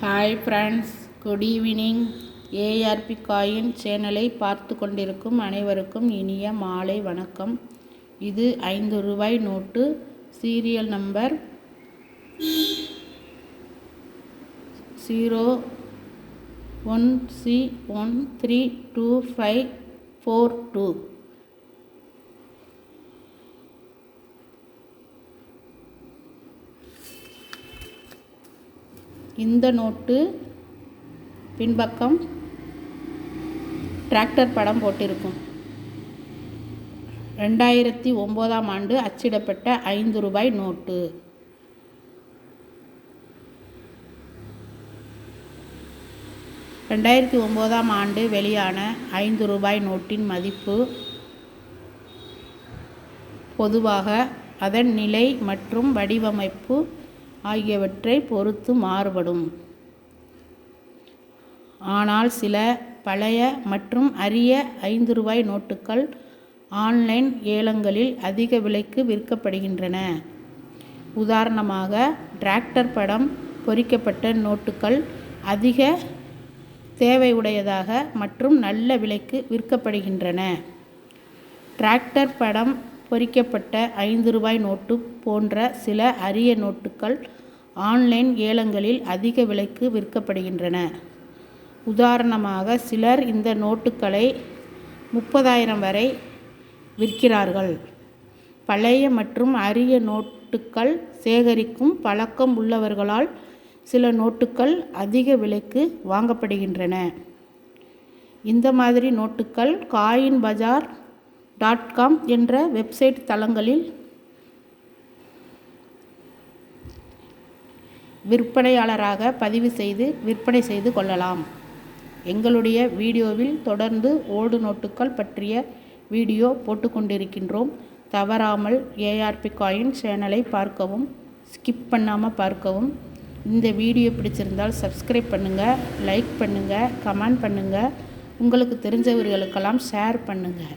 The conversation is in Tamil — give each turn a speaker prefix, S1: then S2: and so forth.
S1: Hi friends good evening ARP coin சேனலை பார்த்து கொண்டிருக்கும் அனைவருக்கும் இனிய மாலை வணக்கம். இது ஐந்து ரூபாய் note serial number zero one C one three two five four two இந்த நோட்டு பின்பக்கம் டிராக்டர் படம் போட்டிருக்கும். ரெண்டாயிரத்தி ஒம்போதாம் ஆண்டு அச்சிடப்பட்ட ஐந்து ரூபாய் நோட்டு. ரெண்டாயிரத்தி ஒம்போதாம் ஆண்டு வெளியான ஐந்து ரூபாய் நோட்டின் மதிப்பு பொதுவாக அதன் நிலை மற்றும் வடிவமைப்பு ஆகியவற்றை பொறுத்து மாறுபடும். ஆனால் சில பழைய மற்றும் அரிய ஐந்து ரூபாய் நோட்டுகள் ஆன்லைன் ஏலங்களில் அதிக விலைக்கு விற்கப்படுகின்றன. உதாரணமாக டிராக்டர் படம் பொறிக்கப்பட்ட நோட்டுகள் அதிக தேவையுடையதாக மற்றும் நல்ல விலைக்கு விற்கப்படுகின்றன. டிராக்டர் படம் பொறிக்கப்பட்ட ஐந்து ரூபாய் நோட்டு போன்ற சில அரிய நோட்டுகள் ஆன்லைன் ஏலங்களில் அதிக விலைக்கு விற்கப்படுகின்றன. உதாரணமாக சிலர் இந்த நோட்டுகளை முப்பதாயிரம் வரை விற்கிறார்கள். பழைய மற்றும் அரிய நோட்டுகள் சேகரிக்கும் பழக்கம் உள்ளவர்களால் சில நோட்டுகள் அதிக விலைக்கு வாங்கப்படுகின்றன. இந்த மாதிரி நோட்டுகள் காயின் பஜார் டாட் காம் என்ற வெப்சைட் தளங்களில் விற்பனையாளராக பதிவு செய்து விற்பனை செய்து கொள்ளலாம். எங்களுடைய வீடியோவில் தொடர்ந்து ஓடு நோட்டுகள் பற்றிய வீடியோ போட்டுக்கொண்டிருக்கின்றோம் தவறாமல் ஏஆர்பி காயின் சேனலை பார்க்கவும் ஸ்கிப் பண்ணாமல் பார்க்கவும். இந்த வீடியோ பிடிச்சிருந்தால் சப்ஸ்கிரைப் பண்ணுங்கள் லைக் பண்ணுங்கள் கமெண்ட் பண்ணுங்கள் உங்களுக்கு தெரிஞ்சவர்களுக்கெல்லாம் ஷேர் பண்ணுங்கள்